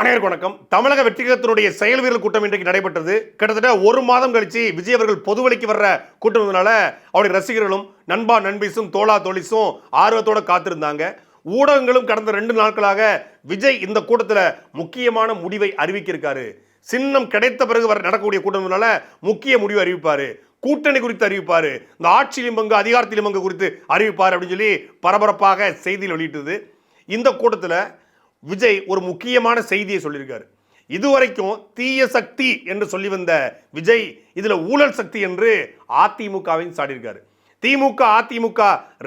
அனைவருக்கு வணக்கம். தமிழக வெற்றிகரத்தினுடைய செயல் வீரர் கூட்டம் இன்றைக்கு நடைபெற்றது. கிட்டத்தட்ட ஒரு மாதம் கழிச்சு விஜய் அவர்கள் பொதுவெளிக்கு வர்ற கூட்டம்னால அவருடைய ரசிகர்களும் நண்பா நண்பீஸும் தோளா தோழிஸும் ஆர்வத்தோட காத்திருந்தாங்க. ஊடகங்களும் கடந்த ரெண்டு நாட்களாக விஜய் இந்த கூட்டத்தில் முக்கியமான முடிவை அறிவிக்கிருக்காரு. சின்னம் கிடைத்த பிறகு வர நடக்கக்கூடிய கூட்டம்னால முக்கிய முடிவு அறிவிப்பாரு. கூட்டணி குறித்து அறிவிப்பார். இந்த ஆட்சியிலும் பங்கு அதிகாரத்திலும் பங்கு குறித்து அறிவிப்பார் அப்படின்னு சொல்லி பரபரப்பாக செய்தியில் வெளியிட்டது. இந்த கூட்டத்தில் விஜய் ஒரு முக்கியமான செய்தியை சொல்லியிருக்காரு. இதுவரைக்கும் தீய சக்தி என்று சொல்லி வந்த விஜய் இதுல ஊழல் சக்தி என்று அதிமுகவையும் சாடியிருக்காரு. திமுக அதிமுக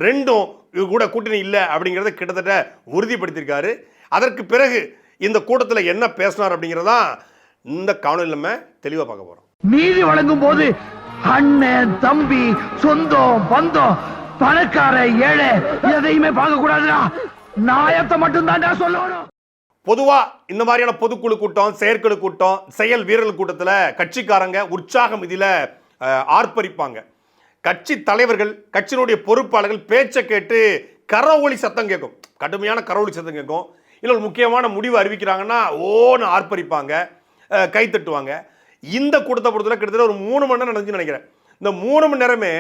ரெண்டும் இது கூட கூட்டணி இல்லை அப்படிங்கிறத கிட்டத்தட்ட உறுதிப்படுத்தியிருக்காரு. அதற்கு பிறகு இந்த கூட்டத்தில் என்ன பேசினார் அப்படிங்கிறதான் இந்த காணொலி நம்ம தெளிவாக பார்க்க போகிறோம் நீதி வழங்கும் போது அண்ணன் தம்பி சொந்தம் பந்தம் பணக்கார ஏழை எதையுமே பார்க்க கூடாதுடா நாயத்தை மட்டும் தான்டா சொல்லணும். பொதுவா இந்த மாதிரியான பொதுக்குழு கூட்டம் செயற்குழு கூட்டம் செயல் வீரர்கள் கூட்டத்தில் கட்சிக்காரங்க உற்சாகம் இதில் ஆர்ப்பரிப்பாங்க. கட்சி தலைவர்கள் கட்சியினுடைய பொறுப்பாளர்கள் பேச்சை கேட்டு கரவொலி சத்தம் கேட்கும். கடுமையான கரவொலி சத்தம் கேட்கும். இல்லை ஒரு முக்கியமான முடிவு அறிவிக்கிறாங்கன்னா ஓன்னு ஆர்ப்பரிப்பாங்க. கை தட்டுவாங்க. இந்த கூட்டத்தை பொறுத்தவரை கிட்டத்தட்ட ஒரு மூணு மணி நேரம் நடந்துச்சுன்னு நினைக்கிறேன். இந்த மூணு மணி நேரமே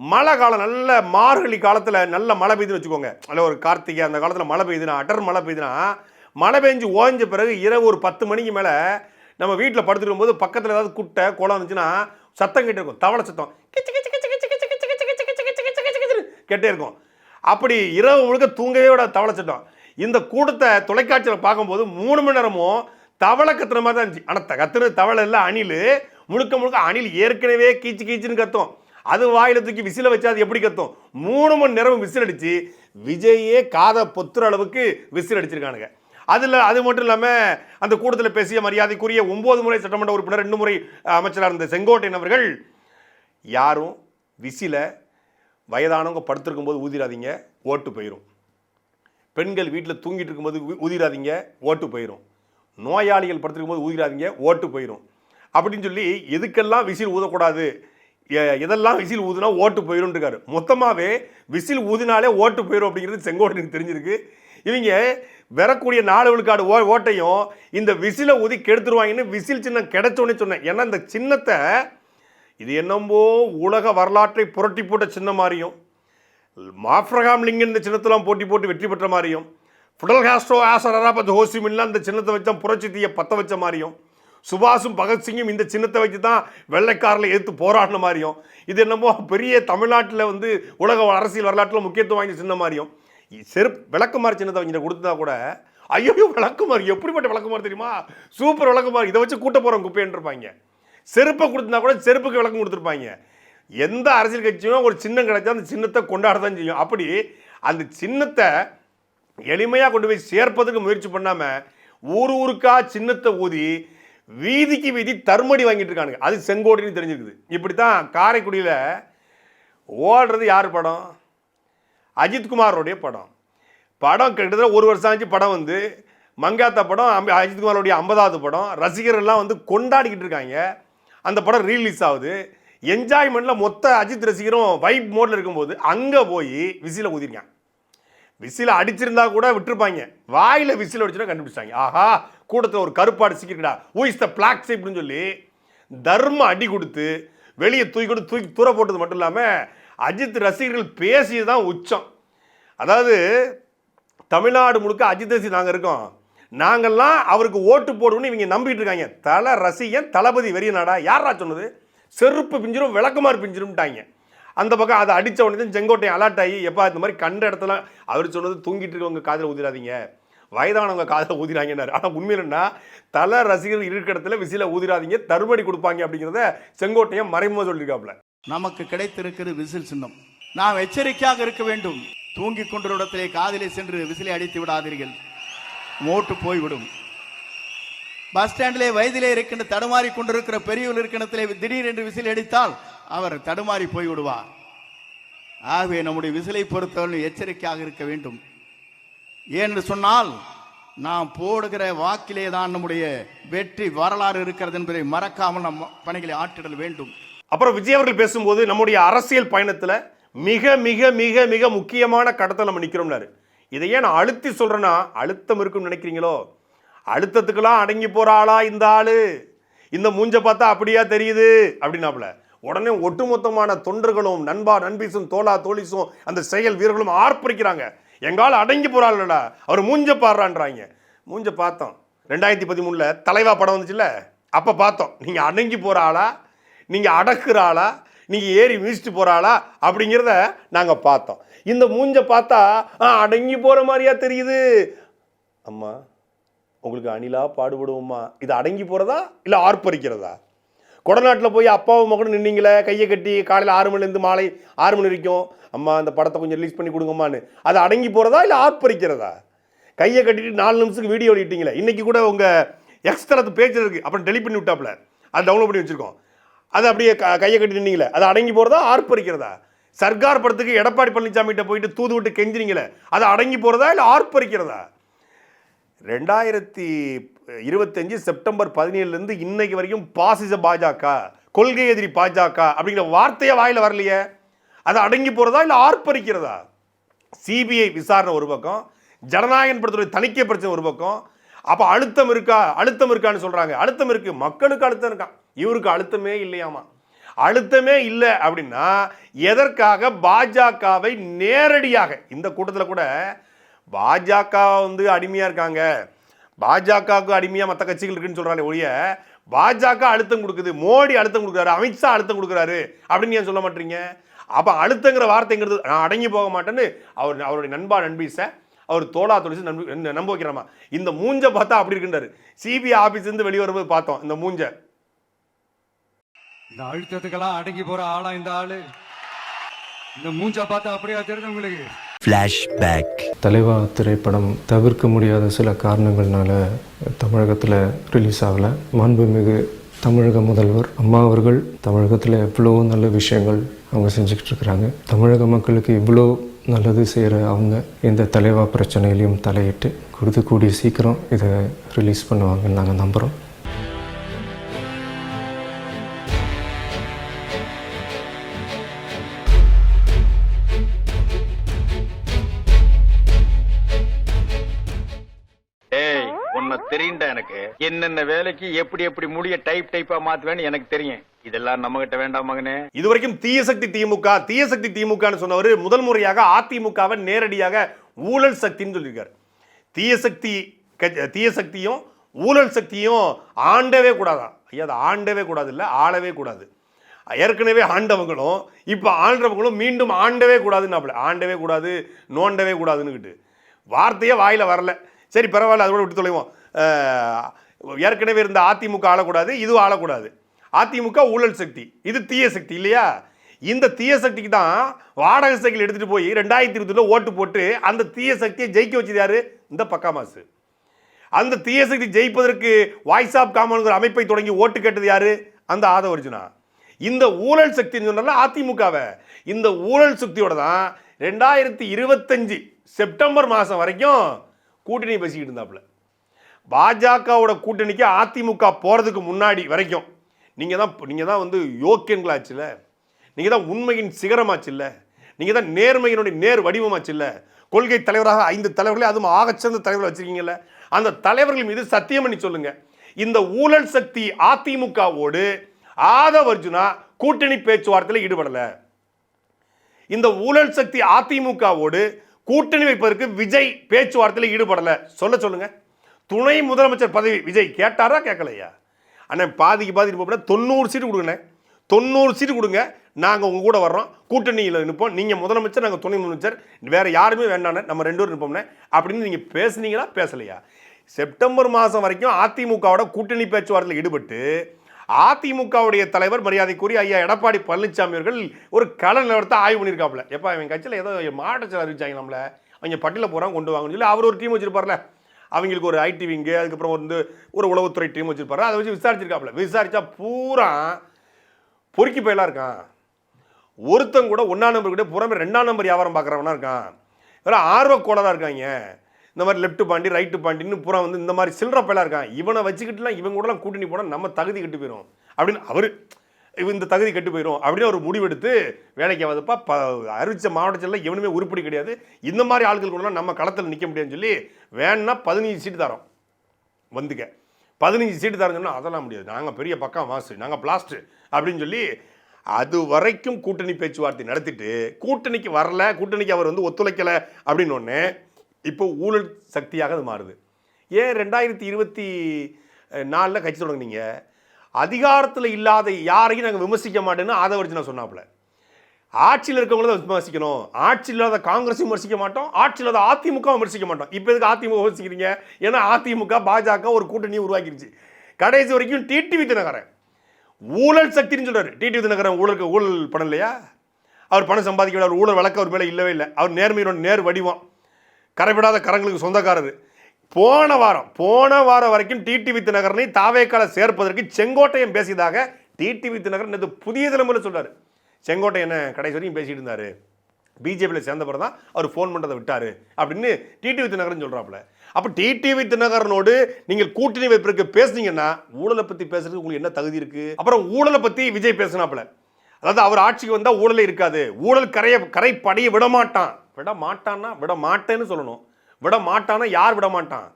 மழை காலம் நல்ல மார்கழி காலத்தில் நல்ல மழை பெய்யுதுன்னு வச்சுக்கோங்க நல்ல ஒரு கார்த்திகை அந்த காலத்தில் மழை பெய்யுதுன்னா அடர் மழை பெய்யுதுன்னா மழை பெஞ்சு ஓய்ஞ்ச பிறகு இரவு ஒரு பத்து மணிக்கு மேலே நம்ம வீட்டில் படுத்துருக்கும் போது பக்கத்தில் ஏதாவது குட்டை குளம் இருந்துச்சுன்னா சத்தம் கேட்டே இருக்கும் தவளை சத்தம் கிச்சு கிச்சு கிச்சு கிச்சு கிச்சு கிச்சு கிச்சு கிச்சு கிச்சு கிச்சு கிச்சு கிச்சு கேட்டே இருக்கும் அப்படி இரவு முழுக்க தூங்கவே விட தவளை சத்தம் இந்த கூட்டத்தை தொலைக்காட்சியில் பார்க்கும்போது மூணு மணி நேரமும் தவளை கத்துற மாதிரி தான் இருந்துச்சு ஆனால் கத்துறது தவளை இல்லை அணில் முழுக்க முழுக்க அணில் ஏற்கனவே கீச்சு கீச்சுன்னு கத்தும் அது வாயில தூக்கி விசில வச்சா அது எப்படி கத்தும்? மூணு மணி நேரம் விசில் அடிச்சு விஜயே காதை பொத்துற அளவுக்கு விசில் அடிச்சிருக்கானுங்க. அதில் அது மட்டும் இல்லாமல் அந்த கூட்டத்தில் பேசிய மரியாதைக்குரிய ஒம்பது முறை சட்டமன்ற உறுப்பினர் ரெண்டு முறை அமைச்சராக இருந்த செங்கோட்டையன் அவர்கள் யாரும் விசில வயதானவங்க படுத்திருக்கும் போது ஊதிராதீங்க ஓட்டு போயிடும் பெண்கள் வீட்டில் தூங்கிட்டு இருக்கும்போது ஊதிராதீங்க ஓட்டு போயிடும் நோயாளிகள் படுத்திருக்கும் போது ஊதிராதீங்க ஓட்டு போயிடும் அப்படின்னு சொல்லி எதுக்கெல்லாம் விசில் ஊதக்கூடாது? எ- எதெல்லாம் விசில் ஊதுனா ஓட்டு போயிடும் இருக்காரு மொத்தமாகவே விசில் ஊதினாலே ஓட்டு போயிடும் அப்படிங்கிறது செங்கோட்டனுக்கு தெரிஞ்சிருக்கு. இவங்க வரக்கூடிய நாலு விழுக்காடு ஓ ஓட்டையும் இந்த விசிலை ஊதி கெடுத்துருவாங்கன்னு விசில் சின்னம் கிடைச்சோன்னே சொன்னேன். ஏன்னா இந்த சின்னத்தை இது என்னம்போ உலக வரலாற்றை புரட்டி போட்ட சின்னம் மாதிரியும் மாஃப்ரகாம் லிங்கன் இந்த சின்னத்தெல்லாம் போட்டி போட்டு வெற்றி பெற்ற மாதிரியும் ஃபுடல் ஹாஸ்ட்ரோ ஆசர் அராபத் ஹோசிமின்லாம் இந்த சின்னத்தை வச்சா புரட்சி தீய பற்ற வச்ச மாதிரியும் சுபாஷும் பகத்சிங்கும் இந்த சின்னத்தை வச்சு தான் வெள்ளைக்காரில் எதிர்த்து போராடின மாதிரியும் இது என்னமோ பெரிய தமிழ்நாட்டில் வந்து உலக அரசியல் வரலாற்றில் முக்கியத்துவம் வாங்கி சின்ன மாதிரியும். செருப்பு விளக்குமாறு சின்னத்தை வாங்கி கொடுத்தா கூட ஐயோ விளக்குமாறு எப்படிப்பட்ட விளக்குமாறு தெரியுமா? சூப்பர் விளக்குமாறு இதை வச்சு கூட்ட போகிறோம் குப்பைன்னு இருப்பாங்க செருப்பை கொடுத்தா கூட செருப்புக்கு விளக்கம் கொடுத்துருப்பாங்க. எந்த அரசியல் கட்சியும் ஒரு சின்னம் கிடைச்சா அந்த சின்னத்தை கொண்டாட தான் செய்யும். அப்படி அந்த சின்னத்தை எளிமையாக கொண்டு போய் சேர்ப்பதுக்கு முயற்சி பண்ணாமல் ஊர் ஊருக்கா சின்னத்தை ஊதி வீதிக்கு வீதி தர்மடி வாங்கிட்டு இருக்கானுங்க அது செங்கோடின்னு தெரிஞ்சிருக்குது. இப்படி தான் காரைக்குடியில் ஓடுறது யார் படம்? அஜித்குமாரோடைய படம். படம் கிட்டத்தட்ட ஒரு வருஷம் ஆச்சு படம் வந்து. மங்காத்தா படம் அஜித்குமாரோடைய ஐம்பதாவது படம். ரசிகர்கள்லாம் வந்து கொண்டாடிக்கிட்டு இருக்காங்க. அந்த படம் ரீலீஸ் ஆகுது. என்ஜாய்மெண்ட்டில் மொத்த அஜித் ரசிகரும் வைப் மோடில் இருக்கும்போது அங்கே போய் விசில ஊதிருக்காங்க விசில அடிச்சிருந்தா கூட விட்டுருப்பாங்க. வாயில விசில் அடிச்சுனா கண்டுபிடிச்சாங்க ஆஹா கூட்டத்தில் ஒரு கருப்பாடு சிக்கிருக்கடா. ஊ இஸ் த பிளாக் அப்படின்னு சொல்லி தர்ம அடி கொடுத்து வெளியே தூக்கி கொடுத்து தூக்கி தூர போட்டது மட்டும் இல்லாமல் அஜித் ரசிகர்கள் பேசியது தான் உச்சம். அதாவது தமிழ்நாடு முழுக்க அஜித் ரசி நாங்கள் இருக்கோம். நாங்கள்லாம் அவருக்கு ஓட்டு போடுவோம்னு இவங்க நம்பிட்டு இருக்காங்க. தலை ரசிகன் தளபதி வெறிய நாடா யாரா சொன்னது? செருப்பு பிஞ்சிரும் விளக்குமாறு பிஞ்சிரும்ட்டாங்க. அந்த பக்கம் அதை அடித்த உடனே தான் செங்கோட்டையன் அலர்ட் ஆகி எப்பா இந்த மாதிரி கண்ட இடத்துல அவர் சொன்னது தூங்கிட்டு இருக்கவங்க காதில் ஊதிராதீங்க. வயதானவங்க காதில் ஊதிராங்கன்னாரு. ஆனால் உண்மையிலன்னா தலை ரசிகர்கள் இருக்கிற இடத்துல விசில ஊதிடாதீங்க தருமடி கொடுப்பாங்க அப்படிங்கிறத செங்கோட்டையன் மறைமுக சொல்லியிருக்காப்புல. நமக்கு கிடைத்திருக்கிறது விசில் சின்னம். நாம் எச்சரிக்கையாக இருக்க வேண்டும். தூங்கி கொண்ட இடத்திலே காதிலே சென்று விசிலை அடித்து விடாதீர்கள். மோட்டு போய்விடும். பஸ் ஸ்டாண்டிலே வயதிலே இருக்கின்ற தடுமாறி கொண்டிருக்கிற பெரியவர் இருக்கின்றத்திலே திடீர் என்று விசில் அடித்தால் அவர் தடுமாறி போய்விடுவார். ஆகவே நம்முடைய விசிலை பொறுத்தவரை எச்சரிக்கையாக இருக்க வேண்டும். ஏன்னு சொன்னால் நாம் போடுகிற வாக்கிலே தான் நம்முடைய வெற்றி வரலாறு இருக்கிறது என்பதை மறக்காமல் நம் பணிகளை ஆற்றிடல் வேண்டும். அப்புறம் விஜய் அவர்கள் பேசும்போது நம்முடைய அரசியல் பயணத்தில் மிக மிக மிக மிக முக்கியமான கடத்தை நம்ம நிற்கிறோம்னாரு இதை ஏன் நான் அழுத்தி சொல்கிறேன்னா அழுத்தம் இருக்கும்னு நினைக்கிறீங்களோ? அழுத்தத்துக்கெல்லாம் அடங்கி போகிற ஆளா இந்த ஆள். இந்த மூஞ்ச பார்த்தா அப்படியா தெரியுது? அப்படின்னாப்புல. உடனே ஒட்டுமொத்தமான தொண்டர்களும் நண்பா நண்பீசும் தோலா தோழிசும் அந்த செயல் வீரர்களும் ஆர்ப்பரிக்கிறாங்க. எங்கால அடங்கி போறாள்டா அவர் மூஞ்ச பாடுறான்றாங்க. மூஞ்ச பார்த்தோம். ரெண்டாயிரத்தி பதிமூணில் தலைவா படம் வந்துச்சுல்ல? அப்போ பார்த்தோம். நீங்கள் அடங்கி போகிறாளா ஆளா? நீங்க அடக்குற ஆளா? ஏறி மிதிச்சுட்டு போகிறாளா ஆளா? அப்படிங்கிறத நாங்கள் பார்த்தோம். இந்த மூஞ்ச பார்த்தா ஆ, அடங்கி போகிற மாதிரியா தெரியுது. அம்மா உங்களுக்கு அணிலா பாடுபடுவோம்மா இது அடங்கி போகிறதா இல்லை ஆர்ப்பரிக்கிறதா? கொடநாட்டில் போய் அப்பாவும் மகனும் நின்னீங்களே கையை கட்டி காலையில் ஆறு மணிலேருந்து மாலை ஆறு மணி வரைக்கும். அம்மா அந்த படத்தை கொஞ்சம் ரிலீஸ் பண்ணி கொடுங்கம்மான்னு. அது அடங்கி போகிறதா இல்லை ஆர்ப்பரிக்கிறதா? கையை கட்டிட்டு நாலு நிமிஷத்துக்கு வீடியோ வெளியிட்டீங்களே இன்றைக்கி கூட உங்கள் எக்ஸ்ட்ராத்து பேஜ் இருக்குது அப்புறம் டெலிட் பண்ணி விட்டாப்புல. அது டவுன்லோட் பண்ணி வச்சுருக்கோம். அது அப்படியே க கையை கட்டி நின்னீங்களே? அது அடங்கி போகிறதா ஆர்ப்பரிக்கிறதா? சர்க்கார் படத்துக்கு எடப்பாடி பழனிசாமிகிட்ட போயிட்டு தூது விட்டு கெஞ்சினீங்களே? அது அடங்கி போகிறதா இல்லை ஆர்ப்பரிக்கிறதா? ரெண்டாயிரத்தி இருபத்தஞ்சு செப்டம்பர் பதினேழுலேருந்து இன்னைக்கு வரைக்கும் பாசிச பாஜக கொள்கை எதிரி பாஜக அப்படிங்கிற வார்த்தையே வாயில வரலையே. அது அடங்கி போகிறதா இல்லை ஆர்ப்பரிக்கிறதா? சிபிஐ விசாரணை ஒரு பக்கம் ஜனநாயகன் படத்துடைய தணிக்கை பிரச்சனை ஒரு பக்கம். அப்போ அழுத்தம் இருக்கா? அழுத்தம் இருக்கான்னு சொல்கிறாங்க அழுத்தம் இருக்கு. மக்களுக்கு அழுத்தம் இருக்கான் இவருக்கு அழுத்தமே இல்லையாமா? அழுத்தமே இல்லை அப்படின்னா எதற்காக பாஜகவை நேரடியாக இந்த கூட்டத்தில் கூட பாஜக வந்து அடிமையாக இருக்காங்க. பாஜகவுக்கு அடிமையாக மற்ற கட்சிகள் இருக்குன்னு சொல்றாங்க ஒழிய பாஜக அழுத்தம் கொடுக்குது மோடி அழுத்தம் கொடுக்குறாரு அமித்ஷா அழுத்தம் கொடுக்குறாரு அப்படின்னு ஏன் சொல்ல மாட்டீங்க? அப்போ அழுத்தங்கிற வார்த்தைங்கிறது நான் அடங்கி போக மாட்டேன்னு அவர் அவருடைய நண்பா நண்பீச அவர் தோலா தொழிச்சு நம்பி நம்ப வைக்கிறாமா? இந்த மூஞ்ச பார்த்தா அப்படி இருக்குன்றாரு. சிபிஐ ஆஃபீஸ்லேருந்து வெளியே வரும்போது பார்த்தோம் இந்த மூஞ்ச. இந்த அழுத்தத்துக்கெல்லாம் அடங்கி போகிற ஆளா இந்த ஆளு? இந்த மூஞ்ச பார்த்தா அப்படியா தெரியுது உங்களுக்கு? தலைவா திரைப்படம் தவிர்க்க முடியாத சில காரணங்கள்னால தமிழகத்தில் ரிலீஸ் ஆகலை. மாண்புமிகு தமிழக முதல்வர் அம்மா அவர்கள் தமிழகத்தில் எவ்வளோ நல்ல விஷயங்கள் அவங்க செஞ்சுக்கிட்டு இருக்கிறாங்க. தமிழக மக்களுக்கு இவ்வளோ நல்லது செய்கிற அவங்க இந்த தலைவா பிரச்சனையிலையும் தலையிட்டு கொடுத்து கூடிய சீக்கிரம் இதை ரிலீஸ் பண்ணுவாங்கன்னு நாங்கள் நம்புகிறோம் என்ன வேலைக்கு எப்படி எப்படி முடிய டைப் டைப்பா மாத்துவேன்னு எனக்கு தெரியும். இதெல்லாம் நம்ம கிட்ட வேண்டாம் மகனே. இது வரைக்கும் தீயசக்தி திமுக தீயசக்தி திமுகன்னு சொன்னவர் முதல் முறையாக அதிமுகவை நேரடியாக ஊழல் சக்தின்னு சொல்லியிருக்காரு. தீயசக்தி தீயசக்தியும் தீய சக்தியும் ஊழல் சக்தியும் ஆண்டவே கூடாதான் ஐயா அதை ஆண்டவே கூடாது இல்லை ஆளவே கூடாது. ஏற்கனவே ஆண்டவங்களும் இப்போ ஆண்டவங்களும் மீண்டும் ஆண்டவே கூடாதுன்னு ஆண்டவே கூடாது நோண்டவே கூடாதுன்னுக்கிட்டு வார்த்தையே வாயில வரல. சரி பரவாயில்ல அதோட விட்டு தொலைவோம். ஏற்கனவே இருந்த அதிமுக ஆளக்கூடாது இதுவும் ஆளக்கூடாது. அதிமுக ஊழல் சக்தி இது தீய சக்தி இல்லையா? இந்த தீய சக்திக்கு தான் வாடகை சைக்கிள் எடுத்துகிட்டு போய் ரெண்டாயிரத்தி இருபத்தில் ஓட்டு போட்டு அந்த தீய சக்தியை ஜெயிக்க வச்சது யார்? இந்த பக்காமாசு அந்த தீய சக்தி ஜெயிப்பதற்கு வாய்ஸ் ஆஃப் காமனுங்கிற அமைப்பை தொடங்கி ஓட்டு கேட்டது யார்? அந்த ஆதவர்ஜுனா இந்த ஊழல் சக்தின்னு சொன்னால அதிமுகவை. இந்த ஊழல் சக்தியோட தான் ரெண்டாயிரத்தி இருபத்தஞ்சு செப்டம்பர் மாதம் வரைக்கும் கூட்டணி பேசிக்கிட்டு இருந்தாப்புல. பாஜகவோட கூட்டணிக்கு அதிமுக போகிறதுக்கு முன்னாடி வரைக்கும் நீங்கள் தான் நீங்கள் தான் வந்து யோக்கியங்களாச்சுல்ல? நீங்கள் தான் உண்மையின் சிகரமாச்சுல்ல? நீங்கள் தான் நேர்மையினுடைய நேர் வடிவமாச்சுல்ல? கொள்கை தலைவராக ஐந்து தலைவர்களே அதுவும் ஆகச்சிறந்த தலைவர்கள் வச்சுருக்கீங்கல்ல? அந்த தலைவர்கள் மீது சத்தியம் பண்ணி சொல்லுங்கள் இந்த ஊழல் சக்தி அதிமுகவோடு ஆதவ் அர்ஜுனா கூட்டணி பேச்சுவார்த்தையில் ஈடுபடலை. இந்த ஊழல் சக்தி அதிமுகவோடு கூட்டணி வைப்பதற்கு விஜய் பேச்சுவார்த்தையில் ஈடுபடலை. சொல்ல சொல்லுங்கள் துணை முதலமைச்சர் பதவி. விஜய் கேட்டாரா கேட்கலையா? அண்ணன் பாதிக்கு பாதி போனால் தொண்ணூறு சீட்டு கொடுங்கண்ணே. தொண்ணூறு சீட்டு கொடுங்க. நாங்கள் உங்கள் கூட வர்றோம். கூட்டணியில் நிற்போம் நீங்கள் முதலமைச்சர் நாங்கள் துணை முதலமைச்சர். வேறு யாருமே வேண்டாண்ணே. நம்ம ரெண்டு பேரும் நிற்போம்னே அப்படின்னு நீங்கள் பேசுனீங்களா பேசலையா? செப்டம்பர் மாதம் வரைக்கும் அதிமுகவோட கூட்டணி பேச்சுவார்த்தையில் ஈடுபட்டு அதிமுகவுடைய தலைவர் மரியாதைக்குரிய ஐயா எடப்பாடி பழனிசாமி அவர்கள் ஒரு கள நிலவரத்தை ஆய்வு பண்ணியிருக்காப்புல. எப்பா இவன் கட்சியில் ஏதோ மாவட்ட செயலர் அறிவிச்சாங்க நம்மள அவங்க பட்டியல போகிறாங்க கொண்டு வாங்கன்னு சொல்லி அவர் ஒரு டீம் வச்சிருப்பார்ல. அவங்களுக்கு ஒரு ஐடி விங்கு அதுக்கப்புறம் வந்து ஒரு உளவுத்துறை டீம் வச்சுருப்பாரு. அதை வச்சு விசாரிச்சிருக்காப்புல. விசாரிச்சா பூரா பொறுக்கி போயெல்லாம் இருக்கான். ஒருத்தன் கூட ஒன்றாம் நம்பர் கூட புறமே ரெண்டாம் நம்பர் வியாபாரம் பார்க்குறவனா இருக்கான். வேற ஆர்வக்கோளராக இருக்காங்க. இந்த மாதிரி லெஃப்ட் பாண்டி ரைட்டு பாண்டின்னு பூரா வந்து இந்த மாதிரி சில்லற பயிலாக இருக்கான். இவனை வச்சுக்கிட்டுலாம் இவன் கூடலாம் கூட்டணி போனால் நம்ம தகுதி கட்டு போயிடும் அப்படின்னு அவர் இந்த தகுதி கெட்டு போயிடும் அப்படின்னு ஒரு முடிவெடுத்து வேலைக்கு வந்தப்பா ப அறிவித்த மாவட்டத்தில் எவனுமே உருப்படி கிடையாது. இந்த மாதிரி ஆட்கள் கூட நம்ம களத்தில் நிற்க முடியாதுன்னு சொல்லி வேணும்னா பதினஞ்சு சீட்டு தரோம். வந்துக்க. பதினஞ்சு சீட்டு தரஞ்சோம்னா அதெல்லாம் முடியாது. நாங்கள் பெரிய பக்கம் மாசு. நாங்கள் பிளாஸ்ட்டு அப்படின்னு சொல்லி அது வரைக்கும் கூட்டணி பேச்சுவார்த்தை நடத்திட்டு கூட்டணிக்கு வரல கூட்டணிக்கு அவர் வந்து ஒத்துழைக்கலை அப்படின்னு ஒன்று இப்போ ஊழல் சக்தியாக அது மாறுது. ஏன் ரெண்டாயிரத்தி இருபத்தி நாலில் கட்சி தொடங்கினீங்க? அதிகாரத்தில் இல்லாத யாரையும் நாங்கள் விமர்சிக்க மாட்டேன்னு ஆதவர்ஜனா சொன்னாப்புல. ஆட்சியில் இருக்கவங்கள தான் விமர்சிக்கணும். ஆட்சியில் இல்லாத காங்கிரஸும் விமர்சிக்க மாட்டோம். ஆட்சியில் இல்லாத அதிமுக விமர்சிக்க மாட்டோம். இப்போ எதுக்கு அதிமுக விமர்சிக்கிறீங்க? ஏன்னா அதிமுக பாஜக ஒரு கூட்டணியை உருவாக்கிருச்சு. கடைசி வரைக்கும் டிடிவி தினகரன். ஊழல் சக்தின்னு சொல்கிறார் டிடிவி தினகரன் ஊழலுக்கு ஊழல் பணம் இல்லையா அவர் பணம் சம்பாதிக்க அவர் ஊழல் வழக்கு அவர் மேலே இல்லவே இல்லை. அவர் நேர்மையோட நேர் வடிவம். கரைவிடாத கரங்களுக்கு சொந்தக்காரர். போன வாரம் போன வாரம் வரைக்கும் டிடிவி தினகரனை தாவேக்கால சேர்ப்பதற்கு செங்கோட்டையன் பேசியதாக டிடிவி தினகரன் இது புதிய தலைமுறை சொல்றாரு. செங்கோட்டையன் கடைசி வரைக்கும் பேசிட்டு இருந்தாரு. பிஜேபியில் சேர்ந்த பிறகு தான் அவர் ஃபோன் பண்ணுறதை விட்டார் அப்படின்னு டிடிவி தினகரன் சொல்கிறாப்புல அப்போ டிடிவி தினகரனோடு நீங்கள் கூட்டணி வைப்பிற்கு பேசுனீங்கன்னா ஊழலை பற்றி பேசுறதுக்கு உங்களுக்கு என்ன தகுதி இருக்குது அப்புறம் ஊழலை பற்றி விஜய் பேசினாப்புல. அதாவது அவர் ஆட்சிக்கு வந்தால் ஊழலே இருக்காது. ஊழல் கரையை கரை படைய விட மாட்டான் விட மாட்டான்னா விட மாட்டேன்னு சொல்லணும். விட மாட்டான்னா யார் விட மாட்டான்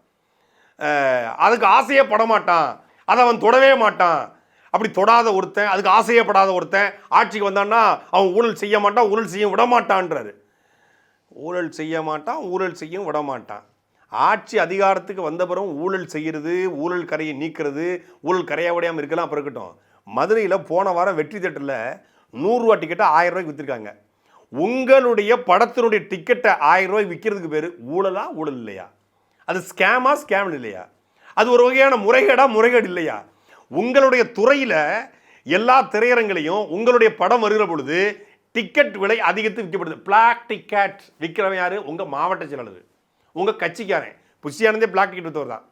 அதுக்கு ஆசையே பட மாட்டான் அதை அவன் தொடவே மாட்டான். அப்படி தொடாத ஒருத்தன் அதுக்கு ஆசையே படாத ஒருத்தன் ஆட்சிக்கு வந்தான்னா அவன் ஊழல் செய்ய மாட்டான் ஊழல் செய்ய விட மாட்டான்றாரு ஊழல் செய்ய மாட்டான் ஊழல் செய்யும் விட மாட்டான் ஆட்சி அதிகாரத்துக்கு வந்த பிறகு ஊழல் செய்கிறது ஊழல் கரையை நீக்கிறது ஊழல் கரையா விடாமல் இருக்கலாம் அப்புறம் இருக்கட்டும். மதுரையில் போன வாரம் வெற்றி தேட்டரில் நூறுரூவா டிக்கெட்டை ஆயிரம் ரூபாய்க்கு விற்றுருக்காங்க உங்களுடைய படத்தினுடைய டிக்கெட்டை ஆயிரம் ரூபாய் விற்கிறதுக்கு பேர் ஊழலா ஊழல் இல்லையா அது ஸ்கேமா ஸ்கேம் இல்லையா? அது ஒரு வகையான முறைகேடா முறைகேடு இல்லையா? உங்களுடைய துறையில் எல்லா திரையரங்களையும் உங்களுடைய படம் வருகிற பொழுது டிக்கெட் விலை அதிகத்து விற்கப்படுது. பிளாக் டிக்கெட் விற்கிறவன் யார்? உங்கள் மாவட்ட செயலாளர். உங்கள் கட்சிக்காரன். புஷியானந்தே பிளாக் டிக்கெட் விற்றவர் தான்.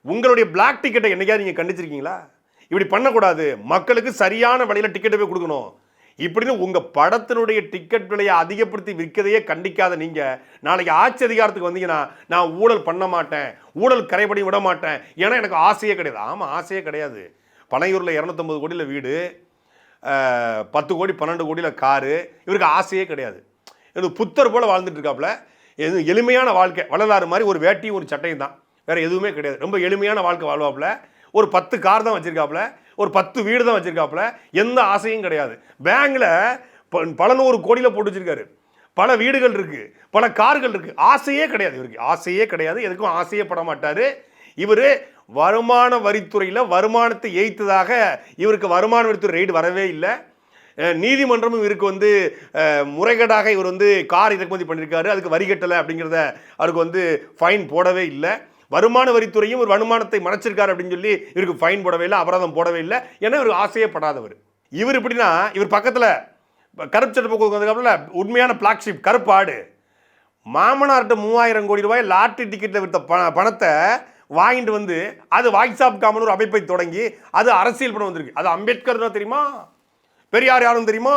உங்களுடைய பிளாக் டிக்கெட்டை என்னைக்காவது நீங்கள் கண்டிச்சிருக்கீங்களா? இப்படி பண்ணக்கூடாது. மக்களுக்கு சரியான விலையில் டிக்கெட்டை போய் கொடுக்கணும். இப்படின்னு உங்கள் படத்தினுடைய டிக்கெட் விலையை அதிகப்படுத்தி விற்கதையே கண்டிக்காத நீங்கள் நாளைக்கு ஆட்சி அதிகாரத்துக்கு வந்தீங்கன்னா நான் ஊழல் பண்ண மாட்டேன் ஊழல் கரைபடி விட மாட்டேன். ஏன்னா எனக்கு ஆசையே கிடையாது. ஆமாம் ஆசையே கிடையாது. பனையூரில் இரநூத்தம்பது கோடியில் வீடு பத்து கோடி பன்னெண்டு கோடியில் காரு இவருக்கு ஆசையே கிடையாது. இது புத்தர் போல் வாழ்ந்துட்டு இருக்காப்புல. எது எளிமையான வாழ்க்கை வள்ளலாறு மாதிரி ஒரு வேட்டியும் ஒரு சட்டையும் தான். வேற எதுவுமே கிடையாது. ரொம்ப எளிமையான வாழ்க்கை வாழ்வாப்புல. ஒரு பத்து கார் தான் வச்சுருக்காப்புல. ஒரு பத்து வீடு தான் வச்சுருக்காப்புல. எந்த ஆசையும் கிடையாது. பேங்கில் ப- பல நூறு கோடியில் போட்டு வச்சிருக்காரு. பல வீடுகள் இருக்குது பல கார்கள் இருக்குது ஆசையே கிடையாது இவருக்கு. ஆசையே கிடையாது. எதுக்கும் ஆசையே பட மாட்டார். இவர் வருமான வரித்துறையில் வருமானத்தை ஏய்த்ததாக இவருக்கு வருமான வரித்துறை ரெய்டு வரவே இல்லை. நீதிமன்றமும் இவருக்கு வந்து முறைகேடாக இவர் வந்து கார் இறக்குமதி பண்ணியிருக்காரு அதுக்கு வரி கட்டலை அப்படிங்கிறத அவருக்கு வந்து ஃபைன் போடவே இல்லை. வருமான வரித்துறையும் ஒரு வருமானத்தை மறைச்சிருக்காரு அப்படின்னு சொல்லி இவருக்கு ஃபைன் போடவே இல்லை அபராதம் போடவே இல்லை ஏன்னா இவர் ஆசையே படாதவர் இவர் எப்படின்னா இவர் பக்கத்தில் கருப்பு சட்டை போக்கு வந்ததுக்கப்புறம் உண்மையான பிளாக்ஷிப் கருப்பாடு கருப்பு ஆடு. மாமனார்கிட்ட மூவாயிரம் கோடி ரூபாய் லாட்ரி டிக்கெட்டில் விற்ற பண பணத்தை வாங்கிட்டு வந்து அது வாட்ஸ்அப் காமன் ஒரு அமைப்பை தொடங்கி அது அரசியல் பணம் வந்திருக்கு. அது அம்பேத்கர் தான் தெரியுமா? பெரியார் யாரும் தெரியுமா?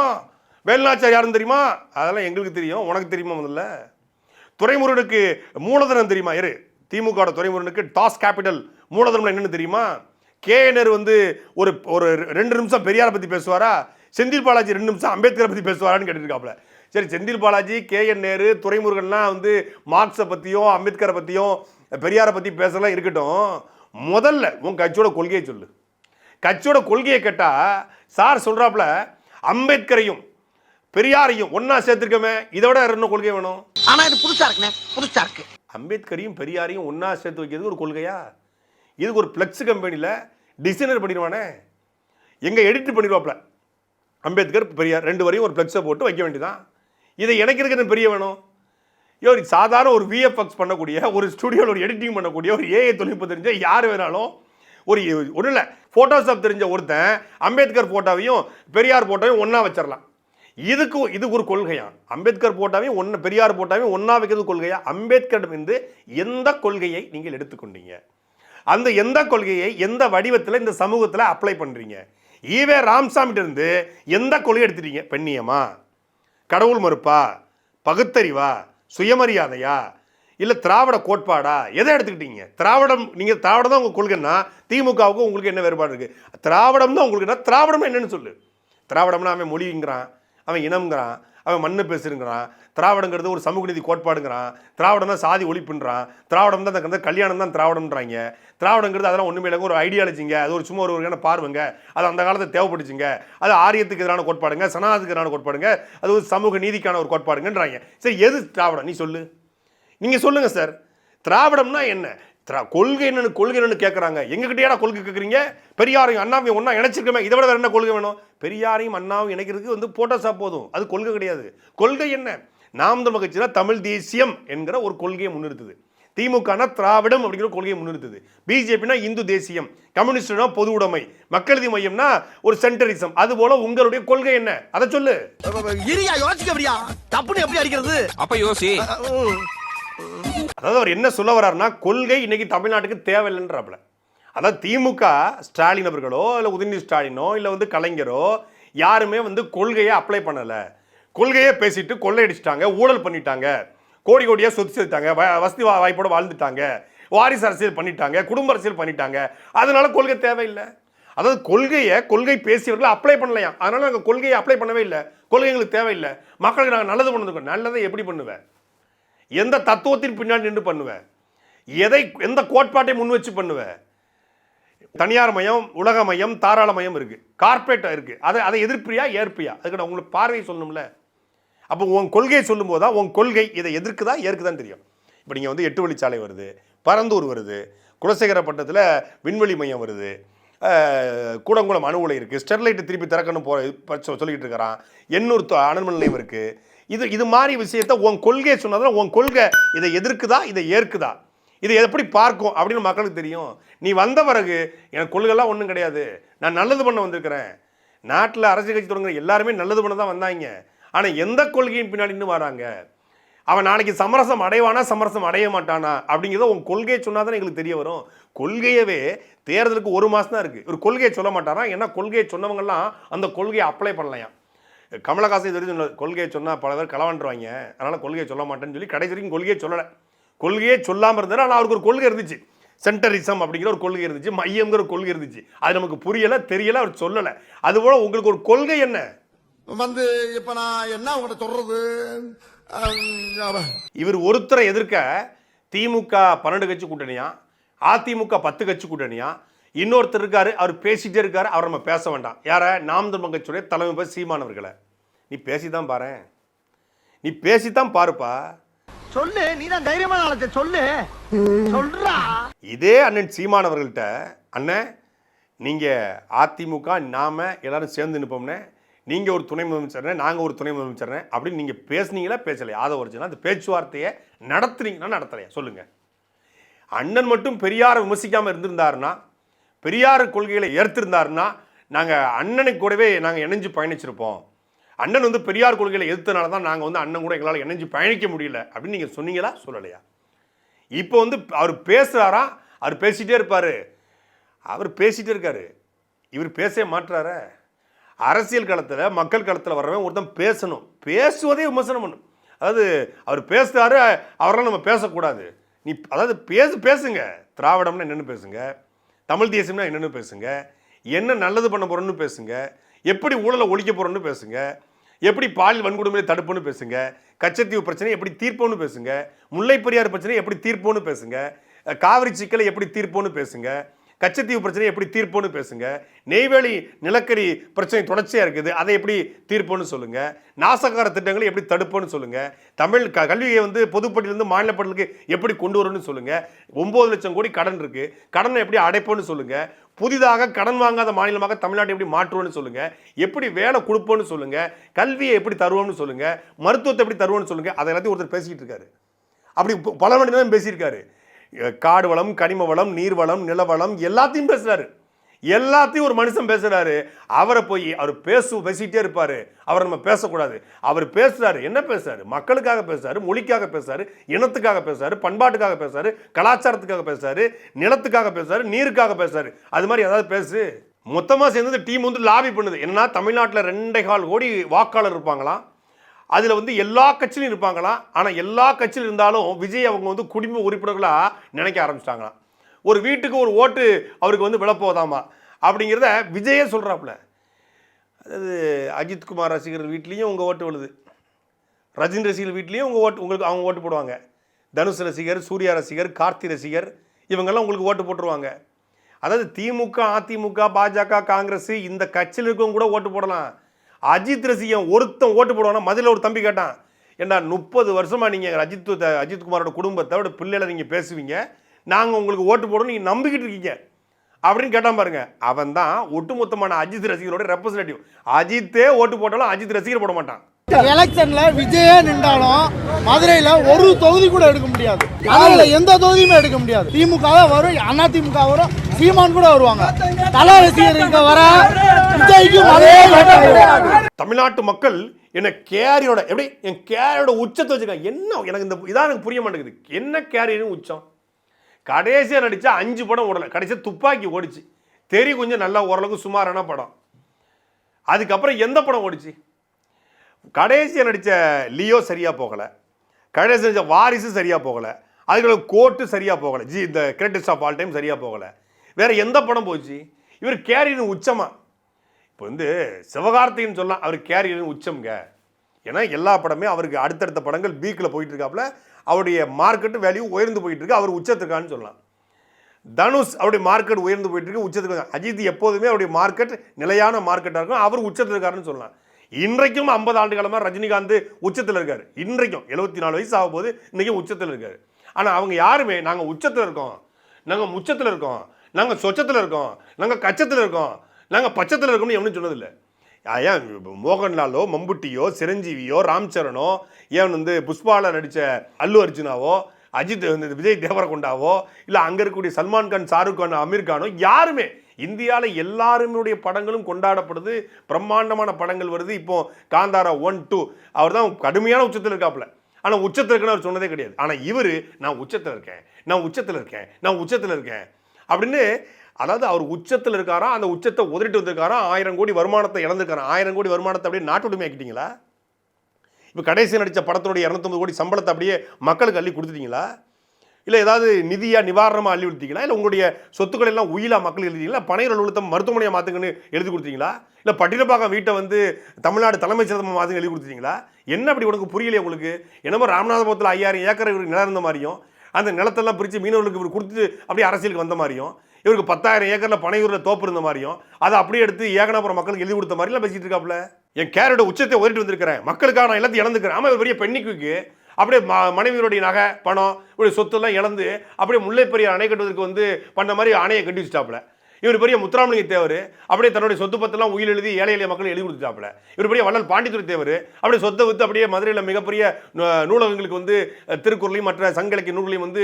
வேலுநாச்சார் யாரும் தெரியுமா? அதெல்லாம் எங்களுக்கு தெரியும் உனக்கு தெரியுமா முதல்ல? துறைமுருகனுக்கு மூலதனம் தெரியுமா? இரு. திமுக துறைமுருகனுக்கு டாஸ் கேபிட்டல் மூலதனம் என்னன்னு தெரியுமா? கேஎன்ஆர் வந்து ஒரு ஒரு ரெண்டு நிமிஷம் பெரியாரை பற்றி பேசுவாரா? செந்தில் பாலாஜி ரெண்டு நிமிஷம் அம்பேத்கரை பற்றி பேசுவாரான்னு கேட்டுருக்காப்புல. சரி செந்தில் பாலாஜி கேஎன் நேரு துறைமுருகன்லாம் வந்து மார்க்ஸை பற்றியும் அம்பேத்கரை பற்றியும் பெரியாரை பற்றி பேசலாம் இருக்கட்டும். முதல்ல உன் கட்சியோட கொள்கையை சொல்லு. கட்சியோட கொள்கையை கேட்டால் சார் சொல்கிறாப்புல அம்பேத்கரையும் பெரியாரையும் ஒன்றா சேர்த்துருக்கோமே இதை விட இன்னும் கொள்கை வேணும்? ஆனால் இது புதுசாக இருக்குண்ணே புதுசாக இருக்குது அம்பேத்கரையும் பெரியாரையும் ஒன்றா சேர்த்து வைக்கிறது ஒரு கொள்கையா? இதுக்கு ஒரு ஃப்ளெக்ஸ் கம்பெனியில் டிசைனர் பண்ணிடுவானே? எங்கே எடிட் பண்ணிடுவாப்ல அம்பேத்கர் பெரியார் ரெண்டு வரையும் ஒரு ஃப்ளெக்ஸை போட்டு வைக்க வேண்டியதான் இதை இணைக்கிறதுக்கு என்ன பெரிய வேணும்? ஐயோ சாதாரண ஒரு விஎஃப்எக்ஸ் பண்ணக்கூடிய ஒரு ஸ்டுடியோவில் ஒரு எடிட்டிங் பண்ணக்கூடிய ஒரு ஏஐ தொழில்நுட்பம் தெரிஞ்ச யார் வேணாலும் ஒரு ஒன்றும் இல்லை ஃபோட்டோஷாப் தெரிஞ்ச ஒருத்தன் அம்பேத்கர் ஃபோட்டோவையும் பெரியார் ஃபோட்டோவையும் ஒன்றா வச்சிடலாம் இதுக்கு இது ஒரு கொள்கையா? அம்பேத்கர் போட்டாவையும் ஒன்று பெரியார் போட்டாவே ஒன்றா வைக்கிறது கொள்கையா? அம்பேத்கரிடமிருந்து எந்த கொள்கையை நீங்கள் எடுத்துக்கொண்டீங்க? அந்த எந்த கொள்கையை எந்த வடிவத்தில் இந்த சமூகத்தில் அப்ளை பண்ணுறீங்க ஈவே ராமசாமிட்ட இருந்து எந்த கொள்கை எடுத்துட்டீங்க? பெண்ணியமா? கடவுள் மறுப்பா? பகுத்தறிவா? சுயமரியாதையா? இல்லை திராவிட கோட்பாடா? எதை எடுத்துக்கிட்டீங்க? திராவிடம் நீங்கள் திராவிடம் தான் உங்கள் கொள்கைன்னா திமுகவுக்கும் உங்களுக்கு என்ன வேறுபாடு இருக்குது திராவிடம் தான் உங்களுக்கு என்ன திராவிடம் என்னன்னு சொல்லு. திராவிடம்னா அவன் மொழிங்கிறான். அவன் இனம்ங்கிறான் அவன் மண்ணு பேசுங்கிறான் திராவிடங்கிறது ஒரு சமூக நீதி கோட்பாடுங்கிறான் திராவிடம் தான் சாதி ஒழிப்புன்றான் திராவிடம் தான் அந்த கல்யாணம் தான் திராவிடம்ன்றாங்க. திராவிடங்கிறது அதெல்லாம் ஒன்றுமே இல்லைங்க ஒரு ஐடியாலஜிங்க அது ஒரு சும்மா ஒரு வகையான பார்வைங்க அது அந்த காலத்தில் தேவைப்பட்டுச்சுங்க அது ஆரியத்துக்கு எதிரான கோட்பாடுங்க சனாதத்துக்கு எதிரான கோட்பாடுங்க அது ஒரு சமூக நீதிக்கான ஒரு கோட்பாடுங்கன்றாங்க. சரி எது திராவிடம்? நீ சொல்லு. நீங்கள் சொல்லுங்கள் சார். திராவிடம்னா என்ன? கொள்கை என்னன்னு கொள்கை என்னன்னு கேட்குறாங்க எங்ககிட்டயாடா கொள்கை கேட்குறீங்க பெரியாரையும் அண்ணாவையும் ஒன்றா இணைச்சிருக்கமே. இதை விட வேற என்ன கொள்கை வேணும்? பெரியாரையும் அண்ணாவும் இணைக்கிறதுக்கு வந்து போட்டோஸா போதும். அது கொள்கை கிடையாது. கொள்கை என்ன? நாம் தமிழ் கட்சினா தமிழ் தேசியம் என்கிற ஒரு கொள்கையை முன்னிறுத்துது. திமுகனா திராவிடம் அப்படிங்கிற கொள்கையை முன்னிறுத்துது. பிஜேபினா இந்து தேசியம் கம்யூனிஸ்ட்னா பொது உடைமை மக்கள் நீதி மையம்னா ஒரு சென்டரிசம். அது போல உங்களுடைய கொள்கை என்ன? அதை சொல்லு. இரியா யோசிக்க அப்படியா தப்புன்னு எப்படி அடிக்கிறது? அப்ப யோசி. அதாவது அவர் என்ன சொல்ல வர்றாருன்னா கொள்கை இன்னைக்கு தமிழ்நாட்டுக்கு தேவையில்லைன்றாப்புல. அதாவது திமுக ஸ்டாலின் அவர்களோ இல்லை உதயநிதி ஸ்டாலினோ இல்லை வந்து கலைஞரோ யாருமே வந்து கொள்கையை அப்ளை பண்ணலை. கொள்கையே பேசிட்டு கொள்ளையடிச்சிட்டாங்க ஊழல் பண்ணிட்டாங்க. கோடி கோடியாக சொத்து சேர்த்தாங்க வசதி வா- வாழ்ந்துட்டாங்க. வாரிசு அரசியல் பண்ணிட்டாங்க குடும்ப அரசியல் பண்ணிட்டாங்க. அதனால கொள்கை தேவையில்லை. அதாவது கொள்கையை கொள்கை பேசியவர்கள் அப்ளை பண்ணலையா அதனால நாங்கள் கொள்கையை அப்ளை பண்ணவே இல்லை. கொள்கை எங்களுக்கு தேவையில்லை. மக்களுக்கு நாங்கள் நல்லது பண்ணுறோம் நல்லதை எப்படி பண்ணுவேன் எந்த தத்துவத்தின் பின்னாடி நின்று பண்ணுவேன் எதை எந்த கோட்பாட்டை முன் வச்சு பண்ணுவேன் தனியார் மயம் உலக மயம் தாராள மயம் இருக்குது கார்ப்பரேட் இருக்குது அதை அதை எதிர்ப்பியா ஏற்பியா? அதுக்கு நான் உங்களுக்கு பார்வையை சொல்லணும்ல. அப்போ உன் கொள்கையை சொல்லும்போது தான் உன் கொள்கை இதை எதிர்க்குதா ஏற்குதான்னு தெரியும். இப்போ நீங்கள் வந்து எட்டு வழிச்சாலை வருது பரந்தூர் வருது குலசேகரப்பட்டத்தில் விண்வெளி மையம் வருது கூடங்குளம் அணு உலை இருக்குது ஸ்டெர்லைட்டு திருப்பி திறக்கணும் போ சொல்லிக்கிட்டு இருக்கிறான் எண்ணூர் தொ- நிலையம் இருக்குது இது இது மாதிரி விஷயத்த உன் கொள்கையை சொன்னதில் உன் கொள்கை இதை எதிர்க்குதா இதை ஏற்குதா? இதை எப்படி பார்க்கும் அப்படின்னு மக்களுக்கு தெரியும். நீ வந்த பிறகு எனக்கு கொள்கைலாம் ஒன்றும் கிடையாது. நான் நல்லது பண்ண வந்திருக்கிறேன். நாட்டில் அரசியல் கட்சி தொடங்குற எல்லாருமே நல்லது பண்ண தான் வந்தாங்க. ஆனால் எந்த கொள்கையின் பின்னாடின்னு வராங்க. அவன் நாளைக்கு சமரசம் அடைவானா சமரசம் அடைய மாட்டானா அப்படிங்கிறத உன் கொள்கையை சொன்னால் தான் எங்களுக்கு தெரிய வரும். கொள்கையவே தேர்தலுக்கு ஒரு மாதம் தான் இருக்குது ஒரு கொள்கையை சொல்ல மாட்டாரா ஏன்னா கொள்கையை சொன்னவங்கலாம் அந்த கொள்கையை அப்ளை பண்ணலையாம். கமலஹாசன் இது வரைக்கும் கொள்கையை சொன்னால் பல பேர் களவாண்டுருவாங்க. அதனால் கொள்கையை சொல்ல மாட்டேன்னு சொல்லி கடைசி வரைக்கும் கொள்கையை சொல்லலை. கொள்கையே சொல்லாமல் இருந்தார் ஆனால் அவருக்கு ஒரு கொள்கை இருந்துச்சு. சென்டரிசம் அப்படிங்கிற ஒரு கொள்கை இருந்துச்சு. மையங்கிற ஒரு கொள்கை இருந்துச்சு. அது நமக்கு புரியலை தெரியலை அவர் சொல்லலை. அதுபோல் உங்களுக்கு ஒரு கொள்கை என்ன? வந்து இப்ப நான் என்ன உங்கள்ட்ட சொல்றது? அஹ், இவர் ஒருத்தரை எதிர்க்க திமுக பன்னெண்டு கட்சி கூட்டணியா? அதிமுக பத்து கட்சி கூட்டணியா? இன்னொருத்தர் இருக்காரு அவர் பேசிட்டே இருக்காரு அவர் நம்ம பேச வேண்டாம். யார? நாம் தமிழ் கட்சியுடைய தலைமை பேர் சீமானவர்களை நீ பேசி தான் பாரு. நீ பேசி தான் பாருப்பா. சொல்லு நீ தான் தைரியமான ஆளத்தை சொல்லு. சொல்றா. இதே அண்ணன் சீமானவர்கள்ட்ட அண்ணன் நீங்கள் அதிமுக நாம எல்லாரும் சேர்ந்து நிற்போம்னே நீங்கள் ஒரு துணை முதலமைச்சர்னே நாங்கள் ஒரு துணை முதலமைச்சர்னே அப்படின்னு நீங்கள் பேசுனீங்களா பேசலையா? அதை ஒரிஜினல்? அந்த பேச்சுவார்த்தையை நடத்துனீங்கன்னா நடத்தலையா? சொல்லுங்கள் அண்ணன் மட்டும் பெரியாரை விமர்சிக்காமல் இருந்திருந்தாருன்னா பெரியார் கொள்கைகளை ஏற்றிருந்தாருன்னா நாங்கள் அண்ணனுக்கு கூடவே நாங்கள் இணைஞ்சு பயணிச்சிருப்போம். அண்ணன் வந்து பெரியார் கொள்கைகளை எதிர்த்தனால தான் நாங்கள் வந்து அண்ணன் கூட எங்களால் இணைஞ்சு பயணிக்க முடியல. அப்படின்னு நீங்கள் சொன்னீங்களா? சொல்லலையா? இப்போ வந்து அவர் பேசுகிறாரா அவர் பேசிகிட்டே இருப்பார். அவர் பேசிகிட்டே இருக்காரு. இவர் பேசவே மாட்டுறாரே அரசியல் களத்தில் மக்கள் களத்தில் வர்றவன் ஒருத்தன் பேசணும். பேசுவதே விமர்சனம் பண்ணும். அதாவது அவர் பேசுகிறாரு அவரெல்லாம் நம்ம பேசக்கூடாது. நீ அதாவது பேசு பேசுங்க. திராவிடம்னு என்னென்னு பேசுங்க. தமிழ் தேசியம்னா என்னென்னு பேசுங்க. என்ன நல்லது பண்ண போகிறோன்னு பேசுங்க. எப்படி ஊழலை ஒழிக்க போகிறோன்னு பேசுங்க. எப்படி பாலியல் வன்கொடுமையை தடுப்புன்னு பேசுங்க. கச்சத்தீவு பிரச்சனை எப்படி தீர்ப்போன்னு பேசுங்க. முல்லை பெரியார் பிரச்சனை எப்படி தீர்ப்போன்னு பேசுங்க. காவிரி சிக்கலை எப்படி தீர்ப்போன்னு பேசுங்க. கச்சத்தீவு பிரச்சனை எப்படி தீர்ப்போன்னு பேசுங்க. நெய்வேலி நிலக்கரி பிரச்சனை தொடர்ச்சியாக இருக்குது. அதை எப்படி தீர்ப்போன்னு சொல்லுங்க. நாசகார திட்டங்களை எப்படி தடுப்போன்னு சொல்லுங்க. தமிழ் க கல்வியை வந்து பொதுப்பட்டியிலிருந்து மாநிலப்பட்டலுக்கு எப்படி கொண்டு வரணும்னு சொல்லுங்க. ஒன்பது லட்சம் கோடி கடன் இருக்கு. கடனை எப்படி அடைப்போன்னு சொல்லுங்க. புதிதாக கடன் வாங்காத மாநிலமாக தமிழ்நாட்டை எப்படி மாற்றுவோம்னு சொல்லுங்க. எப்படி வேலை கொடுப்போம்னு சொல்லுங்க. கல்வியை எப்படி தருவோம்னு சொல்லுங்க. மருத்துவத்தை எப்படி தருவோம்னு சொல்லுங்க. அதை எல்லாத்தையும் ஒருத்தர் பேசிக்கிட்டு இருக்காரு. அப்படி பல மணி நேரம் பேசியிருக்காரு. காடு வளம் கனிம வளம் நீர் வளம் நிலவளம் எல்லாத்தையும் பேசுகிறாரு எல்லாத்தையும் ஒரு மனுஷன் பேசுகிறாரு அவரை போய் அவர் பேசு பேசிகிட்டே இருப்பார். அவரை நம்ம பேசக்கூடாது. அவர் பேசுகிறாரு என்ன பேசுகிறாரு மக்களுக்காக பேசுகிறாரு மொழிக்காக பேசுகிறாரு இனத்துக்காக பேசுகிறாரு பண்பாட்டுக்காக பேசுகிறாரு கலாச்சாரத்துக்காக பேசுகிறாரு நிலத்துக்காக பேசுகிறாரு நீருக்காக பேசுகிறாரு அது மாதிரி ஏதாவது பேசு. மொத்தமாக சேர்ந்து டீம் வந்து லாபி பண்ணுது. என்னன்னா தமிழ்நாட்டில் ரெண்டே கால் கோடி வாக்காளர் இருப்பாங்களாம். அதில் வந்து எல்லா கட்சியிலும் இருப்பாங்களாம் ஆனால் எல்லா கட்சியிலும் இருந்தாலும் விஜய் அவங்க வந்து குடும்ப உறுப்பினர்களாக நினைக்க ஆரம்பிச்சிட்டாங்களாம் ஒரு வீட்டுக்கு ஒரு ஓட்டு அவருக்கு வந்து விழப்போதாமா அப்படிங்கிறத விஜயே சொல்கிறாப்புல அதாவது அஜித்குமார் ரசிகர் வீட்லேயும் உங்கள் ஓட்டு விழுது. ரஜினி ரசிகர் வீட்லேயும் உங்கள் ஓட்டு உங்களுக்கு அவங்க ஓட்டு போடுவாங்க. தனுஷ் ரசிகர் சூர்யா ரசிகர் கார்த்தி ரசிகர் இவங்கெல்லாம் உங்களுக்கு ஓட்டு போட்டுருவாங்க. அதாவது திமுக அதிமுக பாஜக காங்கிரஸ் இந்த கட்சியில் இருக்கவங்க கூட ஓட்டு போடலாம். அஜித் ரசிகன் ஒருத்தன் ஓட்டு போடுவானா? மதுரையில் ஒரு தம்பி கேட்டான். ஏண்டா முப்பது வருஷமாக நீங்கள் அஜித் த- அஜித் குமாரோட குடும்பத்தோட பிள்ளைகளை நீங்கள் பேசுவீங்க? நாங்கள் உங்களுக்கு ஓட்டு போடணும் நீங்கள் நம்பிக்கிட்டு இருக்கீங்க. அப்படின்னு கேட்டான் பாருங்க. அவன் தான் ஒட்டுமொத்தமான அஜித் ரசிகரோட ரெப்ரசன்டேட்டிவ் அஜித்தே ஓட்டு போட்டாலும் அஜித் ரசிகர் போட மாட்டான். எலெக்ஷன்ல விஜயே நின்றாலும் மதுரையில ஒரு தொகுதி கூட எடுக்க முடியாது. அதுல எந்த தொகுதியுமே எடுக்க முடியாது. திமுக வரும் அண்ணா திமுக வரும் சீமான் கூட வருவாங்க. தல ரசிகர் இங்க வர தமிழ்நாட்டு மக்கள் என்ன கேரியோட எப்படி என் கேரியோட உச்சத்தை வச்சுருக்காங்க. என்ன எனக்கு இந்த இதான் எனக்கு புரிய மாட்டேங்குது. என்ன கேரின்னு உச்சம்? கடைசியாக நடித்த அஞ்சு படம் ஓடலை. கடைசியாக துப்பாக்கி ஓடிச்சு. தெரி கொஞ்சம் நல்லா ஓரளவுக்கு சுமாரான படம். அதுக்கப்புறம் எந்த படம் ஓடிச்சு? கடைசியாக நடித்த லியோ சரியாக போகலை. கடைசி நடித்த வாரிசு சரியாக போகலை. அதுக்கு கோர்ட்டு சரியாக போகலை. ஜி இந்த கிரெடிட்ஸ் ஆஃப் ஆல் டைம் சரியாக போகலை. வேறு எந்த படம் போச்சு? இவர் கேரியரின் உச்சமாக இப்போ வந்து சிவகார்த்திகன் சொல்லலாம் அவர் கேரியரின் உச்சம்ங்க. ஏன்னா எல்லா படமே அவருக்கு அடுத்தடுத்த படங்கள் பீக்கில் போயிட்டு இருக்காப்புல. அவருடைய மார்க்கெட் வேல்யூ உயர்ந்து போயிட்டு இருக்கு அவர் உச்சத்துக்கான்னு சொல்லலாம். தனுஷ் அவருடைய மார்க்கெட் உயர்ந்து போயிட்டு இருக்கு உச்சத்துக்கு அஜித் எப்போதுமே அவருடைய மார்க்கெட் நிலையான மார்க்கெட்டாக இருக்கும். அவர் உச்சத்தில் இருக்காருன்னு சொல்லலாம். இன்றைக்கும் ஐம்பது ஆண்டு காலமாக ரஜினிகாந்த் உச்சத்தில் இருக்கார். இன்றைக்கும் எழுபத்தி நாலு வயசு ஆகும் போது இன்றைக்கும் உச்சத்தில் இருக்கார். ஆனால் அவங்க யாருமே நாங்கள் உச்சத்தில் இருக்கோம். நாங்கள் முச்சத்தில் இருக்கோம். நாங்கள் சொச்சத்தில் இருக்கோம். நாங்கள் கச்சத்தில் இருக்கோம். நாங்கள் பச்சத்தில் இருக்கோம்னு எவனும் சொன்னதில்லை. ஏன் மோகன்லாலோ மம்புட்டியோ சிரஞ்சீவியோ ராம்சரணோ ஏன் வந்து புஷ்பால நடித்த அல்லு அர்ஜுனாவோ அஜித் வந்து விஜய் தேவரகொண்டாவோ இல்லை அங்கே இருக்கக்கூடிய சல்மான் கான் ஷாருக் கான் அமீர் கானோ யாருமே. இந்தியாவில் எல்லாருடைய படங்களும் கொண்டாடப்படுது. பிரம்மாண்டமான படங்கள் வருது. இப்போ காந்தாரா ஒன் டூ. அவர் தான் கடுமையான உச்சத்தில் இருக்காப்புல. ஆனால் உச்சத்தில் இருக்குன்னு அவர் சொன்னதே கிடையாது. ஆனால் இவர் நான் உச்சத்தில் இருக்கேன். நான் உச்சத்தில் இருக்கேன். நான் உச்சத்தில் இருக்கேன். அப்படின்னு அதாவது அவர் உச்சத்தில் இருக்காரா அந்த உச்சத்தை உதறிட்டு வந்திருக்காரா ஆயிரம் கோடி வருமானத்தை இழந்திருக்காரா ஆயிரம் கோடி வருமானத்தை அப்படியே நாட்டுடைமை ஆக்கிட்டீங்களா? இப்போ கடைசி நடித்த படத்தினுடைய இரநூத்தம்பது கோடி சம்பளத்தை அப்படியே மக்களுக்கு அள்ளி கொடுத்துட்டீங்களா? இல்லை ஏதாவது நிதியாக நிவாரணமாக அள்ளி கொடுத்தீங்களா இல்லை உங்களுடைய சொத்துக்களை எல்லாம் உயிலா மக்கள் எழுதிங்களா பனையர் அலுவலகத்தை மருத்துவமனையை மாற்றுங்கன்னு எழுதி கொடுத்தீங்களா? இல்லை பட்டினப்பாக்கம் வீட்டை வந்து தமிழ்நாடு தலைமைச் செயலகமாக மாற்றுங்க எழுதி கொடுத்தீங்களா? என்ன அப்படி உனக்கு புரியலையே உங்களுக்கு? என்னமோ ராமநாதபுரத்தில் ஐயாயிரம் ஏக்கர் இவருக்கு நிலம் இருந்த மாதிரியும் அந்த நிலத்தெல்லாம் பிரித்து மீனவர்களுக்கு இவர் கொடுத்து அப்படியே அரசியலுக்கு வந்த மாதிரியும் இவருக்கு பத்தாயிரம் ஏக்கரில் பனையூரில் தோப்பு இருந்த மாதிரியும் அதை அப்படியே எடுத்து ஏகனாபுரம் மக்களுக்கு எழுதி கொடுத்த மாதிரிலாம் பேசிட்டு இருக்காப்புல. என் கேரோட உச்சத்தை ஓடிட்டு வந்திருக்கிறேன். மக்களுக்காக நான் எல்லாத்தையும் இழந்துக்கிறேன். ஆமாம் பெரிய பெண்ணிக்கு அப்படியே ம மனைவியருடைய நகை பணம் இப்படி சொத்தெல்லாம் இழந்து அப்படியே முல்லை அணை கட்டுவதற்கு வந்து பண்ண மாதிரி அணையை கட்டி வச்சுட்டாப்புல. இவர் பெரிய முத்துராமலிங்க தேவர் அப்படியே தன்னுடைய சொத்து பத்தெல்லாம் உயிர் எழுதி ஏழை எளிய மக்கள் எழுதி கொடுத்துட்டாப்புல. இவர் பெரிய வள்ளல் பாண்டித்துறை தேவர் அப்படியே சொத்தை வித்து அப்படியே மதுரையில் மிகப்பெரிய நூ- நூலகங்களுக்கு வந்து திருக்குறளையும் மற்ற சங்க நூல்களையும் வந்து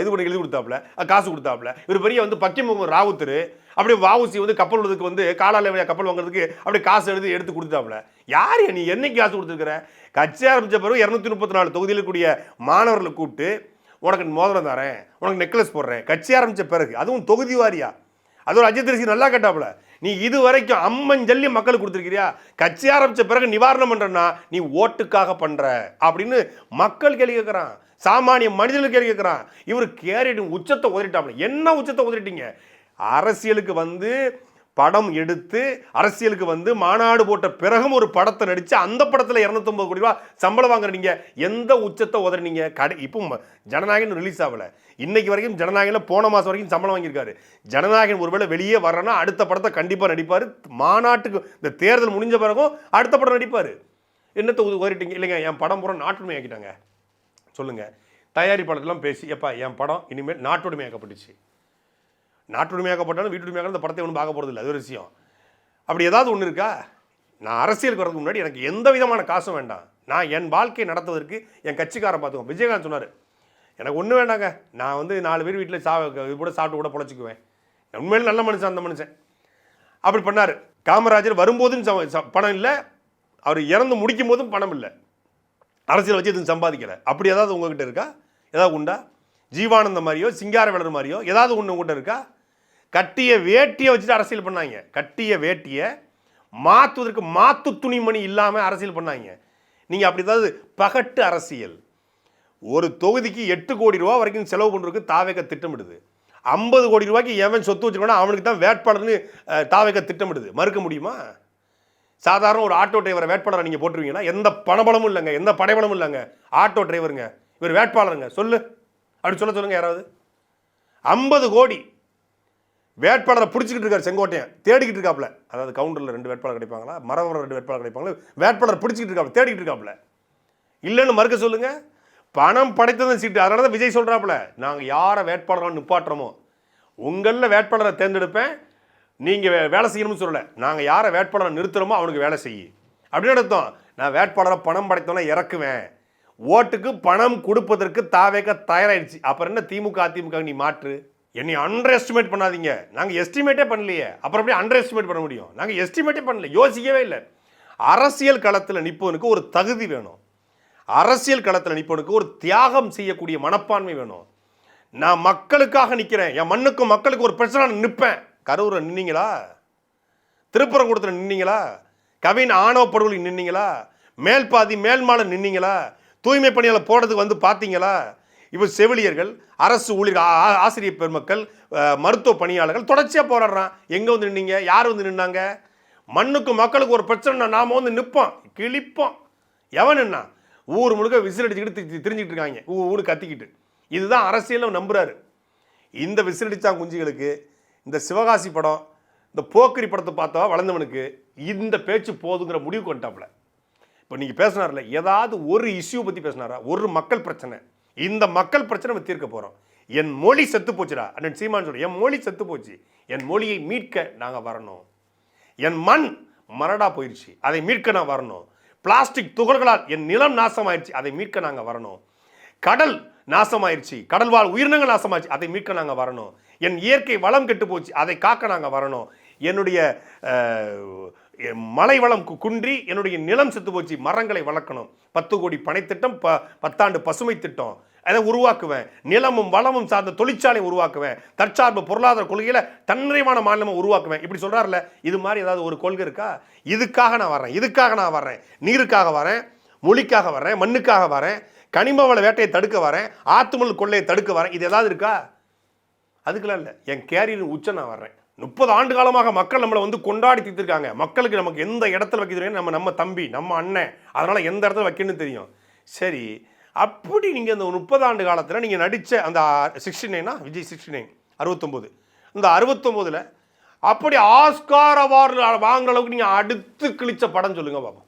இது பண்ணி எழுதி கொடுத்தாப்புல காசு கொடுத்தாப்புல. இவர் பெரிய வந்து பக்கிமுகம் ராவுத்தர் அப்படியே வாவுசி வந்து கப்பல் விடுறதுக்கு வந்து காலால கப்பல் வாங்குறதுக்கு அப்படியே காசு எழுதி எடுத்து கொடுத்தாப்புல. யார் நீ என்னைக்கு காசு கொடுத்துருக்குற? கட்சி ஆரம்பித்த பிறகு இரநூத்தி முப்பத்தி நாலு தொகுதியில் இருக்கக்கூடிய மாணவர்களை கூப்பிட்டு உனக்கு மோதிரம் தரேன் உனக்கு நெக்லஸ் போடுறேன். கட்சி ஆரம்பித்த பிறகு அதுவும் தொகுதி வாரியா? அது ஒரு அஜித் ரசி நல்லா கேட்டாப்புல நீ இது வரைக்கும் அம்மன் ஜல்லி மக்களுக்கு கொடுத்துருக்கிறியா? கட்சி ஆரம்பித்த பிறகு நிவாரணம் பண்ணுறன்னா நீ ஓட்டுக்காக பண்ணுற அப்படின்னு மக்கள் கேள்வி கேட்குறான். சாமானிய மனிதர்கள் கேள்வி கேட்குறான். இவர் கேரிட்டு உச்சத்தை உதறிட்டாப்புல. என்ன உச்சத்தை உதறிட்டீங்க? அரசியலுக்கு வந்து படம் எடுத்து அரசியலுக்கு வந்து மாநாடு போட்ட பிறகும் ஒரு படத்தை நடித்து அந்த படத்தில் இரநூத்தொம்பது கோடி ரூபா சம்பளம் வாங்குறீங்க. எந்த உச்சத்தை உதறினீங்க? கடை இப்போ ம- ஜனநாயகன் ரிலீஸ் ஆகலை. இன்னைக்கு வரைக்கும் ஜனநாயகனில் போன மாதம் வரைக்கும் சம்பளம் வாங்கியிருக்காரு. ஜனநாயகன் ஒருவேளை வெளியே வரனா அடுத்த படத்தை கண்டிப்பாக நடிப்பார். மாநாட்டுக்கு இந்த தேர்தல் முடிஞ்ச பிறகும் அடுத்த படம் நடிப்பார். என்னத்தை உதறிட்டீங்க? இல்லைங்க என் படம் பூரா நாட்டுமை ஆக்கிட்டாங்க சொல்லுங்கள் தயாரிப்பாளர்லாம் பேசி எப்பா என் படம் இனிமேல் நாட்டுடைமையாக்கப்பட்டுச்சு. நாட்டுடைமையாக்கப்பட்டாலும் வீட்டுடைமையாக இந்த படத்தை ஒன்றும் பார்க்க போகிறது இல்லை அது ஒரு விஷயம். அப்படி ஏதாவது ஒன்று இருக்கா? நான் அரசியலுக்கு வரதுக்கு முன்னாடி எனக்கு எந்த விதமான காசும் வேண்டாம். நான் என் வாழ்க்கையை நடத்துவதற்கு என் கட்சிக்காரன் பார்த்துக்குவோம் விஜயகாந்த் சொன்னார் எனக்கு ஒன்றும் வேண்டாங்க. நான் வந்து நாலு பேர் வீட்டில் சா இது கூட சாப்பிட்டு கூட பொழைச்சிக்குவேன். உண்மையில நல்ல மனுஷன் அந்த மனுஷன். அப்படி பண்ணார். காமராஜர் வரும்போதும் ச- ச- பணம் இல்லை. அவர் இறந்து முடிக்கும் போதும் பணம் இல்லை. அரசியல் வச்சு எதுவும் சம்பாதிக்கலை. அப்படி ஏதாவது உங்ககிட்ட இருக்கா? ஏதாவது உண்டா? ஜீவானந்த மாதிரியோ சிங்காரவேலர் மாதிரியோ ஏதாவது ஒன்று உங்ககிட்ட இருக்கா? கட்டிய வேட்டியை வச்சுட்டு அரசியல் பண்ணாங்க. கட்டிய வேட்டியை மாற்றுவதற்கு மாத்து துணிமணி இல்லாமல் அரசியல் பண்ணாங்க. நீங்கள் அப்படி ஏதாவது பகட்டு அரசியல். ஒரு தொகுதிக்கு எட்டு கோடி ரூபா வரைக்கும் செலவு பண்ணுறதுக்கு தாவேக திட்டமிடுது. ஐம்பது கோடி ரூபாய்க்கு எவன் சொத்து வச்சுக்கணும் அவனுக்கு தான் வேட்பாளர்னு அஹ், தாவேக திட்டமிடுது. மறுக்க முடியுமா? சாதாரண ஒரு ஆட்டோ டிரைவரை வேட்பாளரை நீங்கள் போட்டுருவீங்கன்னா எந்த பணபலமும் இல்லைங்க. எந்த படைபலமும் இல்லைங்க. ஆட்டோ டிரைவருங்க. இவர் வேட்பாளருங்க. சொல்லு. அப்படி சொல்ல சொல்லுங்கள் யாராவது. ஐம்பது கோடி வேட்பாளரை பிடிச்சிக்கிட்டு இருக்காரு செங்கோட்டையன். தேடிக்கிட்டு இருக்காப்ல அதாவது கவுண்டரில் ரெண்டு வேட்பாளர் கிடைப்பாங்களா? மரவரம் ரெண்டு வேட்பாளர் கிடைப்பாங்களா? வேட்பாளர் பிடிச்சிக்கிட்டு இருக்காப்ல தேடிக்கிட்டு இருக்காப்ல இல்லைன்னு மறுக்க சொல்லுங்க. பணம் படைத்ததும் சீட்டு. அதனால தான் விஜய் சொல்கிறாப்புல நாங்கள் யாரை வேட்பாளராக நிப்பாட்டுறோமோ உங்களில் வேட்பாளரை தேர்ந்தெடுப்பேன். நீங்கள் வே வேலை செய்யணும்னு சொல்லலை. நாங்கள் யாரை வேட்பாளரை நிறுத்துறோமோ அவனுக்கு வேலை செய்யி. அப்படின்னு அர்த்தம். நான் வேட்பாளரை பணம் படைத்தோன்னா இறக்குவேன். ஓட்டுக்கு பணம் கொடுப்பதற்கு தாவேக்க தயாராகிடுச்சு அப்புறம் என்ன திமுக அதிமுக நீ மாற்று? என்னை அண்டர் எஸ்டிமேட் பண்ணாதீங்க. நாங்கள் எஸ்டிமேட்டே பண்ணலையே. அப்புறம் எப்படி அண்டர் எஸ்டிமேட் பண்ண முடியும்? நாங்கள் எஸ்டிமேட்டே பண்ணல. யோசிக்கவே இல்லை. அரசியல் களத்தில் நிற்பவனுக்கு ஒரு தகுதி வேணும். அரசியல் களத்தில் நிற்பவனுக்கு ஒரு தியாகம் செய்யக்கூடிய மனப்பான்மை வேணும். நான் மக்களுக்காக நிற்கிறேன் என் மண்ணுக்கும் மக்களுக்கு ஒரு பிரச்சனை நிற்பேன் கரூரில் நின்னீங்களா? திருப்பரங்குடத்தில் நின்னீங்களா? கவின் ஆணவ படுகொலை நின்னீங்களா? மேல் பாதி மேல் மாலை நின்னீங்களா? தூய்மை பணியாளர் போடுறதுக்கு வந்து பார்த்தீங்களா? இப்போ செவிலியர்கள் அரசு ஊழியர் ஆ- ஆசிரியர் பெருமக்கள் மருத்துவ பணியாளர்கள் தொடர்ச்சியாக போராடுறான். எங்கே வந்து நின்னீங்க? யார் வந்து நின்னாங்க? மண்ணுக்கும் மக்களுக்கு ஒரு பிரச்சனை நாம வந்து நிற்போம் கிழிப்போம். எவன் நின்னா ஊர் முழுக்க விசில் அடிச்சுக்கிட்டு தி- திரிஞ்சுக்கிட்டு இருக்காங்க. ஊர் கத்திக்கிட்டு. இதுதான் அரசியலும் நம்புகிறாரு இந்த விசிலடிச்சா குஞ்சுகளுக்கு இந்த சிவகாசி படம் இந்த போக்கரி படத்தை பார்த்தா வளர்ந்தவனுக்கு இந்த பேச்சு போதுங்கிற முடிவு கொண்டாப்புல இப்போ நீங்கள் பேசினார்ல ஏதாவது ஒரு இஷ்யூ பற்றி பேசினாரா? ஒரு மக்கள் பிரச்சனை. இந்த மக்கள் பிரச்சனை நம்ம தீர்க்க போகிறோம் என் மொழி செத்து போச்சுடா. அண்ணன் சீமான் சொல்ற என் மொழி செத்து போச்சு. என் மொழியை மீட்க நாங்கள் வரணும். என் மண் மரடா போயிடுச்சு அதை மீட்க நான் வரணும். பிளாஸ்டிக் துகள்களால் என் நிலம் நாசமாயிருச்சு. அதை மீட்க நாங்கள் வரணும். கடல் நாசமாயிருச்சு. கடல் வாழ் உயிரினங்கள் நாசமாயிருச்சு. அதை மீட்க நாங்கள் வரணும். என் இயற்கை வளம் கெட்டு போச்சு. அதை காக்க நாங்கள் வரணும். என்னுடைய மலை வளம் குன்றி என்னுடைய நிலம் செத்து போச்சு மரங்களை வளர்க்கணும். பத்து கோடி பனைத்திட்டம் ப பத்தாண்டு பசுமை திட்டம். அதை உருவாக்குவேன். நிலமும் வளமும் சார்ந்த தொழிற்சாலை உருவாக்குவேன். தற்சார்பு பொருளாதார கொள்கையில் தன்னிறைவான மாநிலமும் உருவாக்குவேன். இப்படி சொல்கிறார்ல இது மாதிரி ஏதாவது ஒரு கொள்கை இருக்கா? இதுக்காக நான் வரேன் இதுக்காக நான் வரேன் நீருக்காக வரேன் மொழிக்காக வரேன் மண்ணுக்காக வரேன் கனிம வள வேட்டையை தடுக்க வரேன் ஆத்துமல் கொள்ளையை தடுக்க வரேன் இது ஏதாவது இருக்கா? அதுக்கெல்லாம் இல்லை. என் கேரியரின் உச்சம் நான் வர்றேன். முப்பது ஆண்டு காலமாக மக்கள் நம்மளை வந்து கொண்டாடி தீர்த்திருக்காங்க. மக்களுக்கு நமக்கு எந்த இடத்துல வைக்க தெரியும் நம்ம நம்ம தம்பி நம்ம அண்ணன் அதனால் எந்த இடத்துல வைக்கணும்னு தெரியும். சரி அப்படி நீங்கள் அந்த முப்பது ஆண்டு காலத்தில் நீங்கள் நடித்த அந்த சிக்ஸ்டி நைனா விஜய் சிக்ஸ்டி நைன் அறுபத்தொம்போது. இந்த அறுபத்தொம்போதில் அப்படி ஆஸ்கார் அவார்டு வாங்குற அளவுக்கு நீங்கள் அடுத்து கிழிச்ச படம் சொல்லுங்கள் பாப்போம்.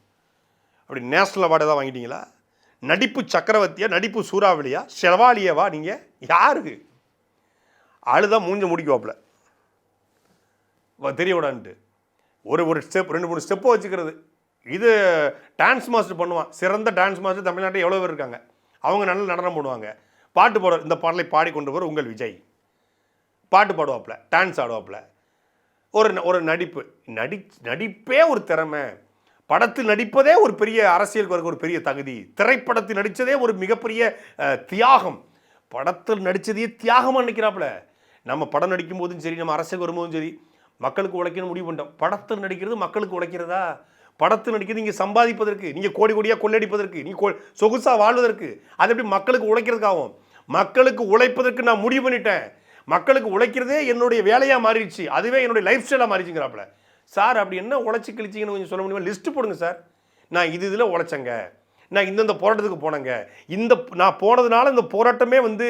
அப்படி நேஷனல் அவார்டு தான் வாங்கிட்டீங்களா? நடிப்பு சக்கரவர்த்தியா நடிப்பு சூறாவளியா செவாலியவா நீங்கள் யாருக்கு? அழுதான் மூஞ்ச முடிக்குவாப்புல. தெரிய விடான்ட்டு. ஒரு ஒரு ஸ்டெப் ரெண்டு மூணு ஸ்டெப்பை வச்சுக்கிறது. இது டான்ஸ் மாஸ்டர் பண்ணுவான். சிறந்த டான்ஸ் மாஸ்டர் தமிழ்நாட்டில் எவ்வளோ பேர் இருக்காங்க? அவங்க நல்ல நடனம் போடுவாங்க. பாட்டு பாட இந்த பாடலை பாடிக்கொண்டு உங்கள் விஜய். பாட்டு பாடுவாப்புல டான்ஸ் ஆடுவாப்புல. ஒரு ந- ஒரு நடிப்பு. நடி நடிப்பே ஒரு திறமை. படத்தில் நடிப்பதே ஒரு பெரிய அரசியலுக்கு ஒரு பெரிய தகுதி. திரைப்படத்தில் நடித்ததே ஒரு மிகப்பெரிய தியாகம். படத்தில் நடித்ததையே தியாகமாக நினைக்கிறாப்புல. நம்ம படம் நடிக்கும் போதும் சரி நம்ம அரசியல் வரும்போதும் சரி மக்களுக்கு உழைக்கணும் முடிவு பண்ணிட்டோம். படத்தில் நடிக்கிறது மக்களுக்கு உழைக்கிறதா? படத்தில் நடிக்கிறது நீங்கள் சம்பாதிப்பதற்கு நீங்கள் கோடி கோடியாக கொள்ளடிப்பதற்கு நீங்கள் சொகுசாக வாழ்வதற்கு அது எப்படி மக்களுக்கு உழைக்கிறதுக்காகும் மக்களுக்கு உழைப்பதற்கு நான் முடிவு பண்ணிட்டேன். மக்களுக்கு உழைக்கிறதே என்னுடைய வேலையாக மாறிடுச்சு. அதுவே என்னுடைய லைஃப் ஸ்டைலாக மாறிச்சுங்கிறாப்புல சார் அப்படி என்ன உழைச்சி கிழிச்சிங்கன்னு கொஞ்சம் சொல்ல முடியுமா? லிஸ்ட்டு போடுங்க சார். நான் இது இதில் உழைச்சேங்க. நான் இந்தந்த போராட்டத்துக்கு போனேங்க. இந்த நான் போனதுனால இந்த போராட்டமே வந்து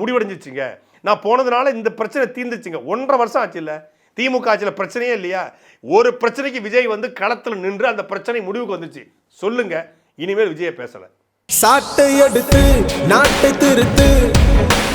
முடிவடைஞ்சிச்சுங்க. நான் போனதுனால இந்த பிரச்சனை தீர்ந்துச்சுங்க. ஒன்றரை வருஷம் ஆச்சு இல்லை திமுக ஆட்சியில் பிரச்சனையே இல்லையா? ஒரு பிரச்சனைக்கு விஜய் வந்து களத்தில் நின்று அந்த பிரச்சனை முடிவுக்கு வந்துச்சு. சொல்லுங்க. இனிமேல் விஜயை பேசலை. சாட்டை எடுத்து நாட்டை திருத்து.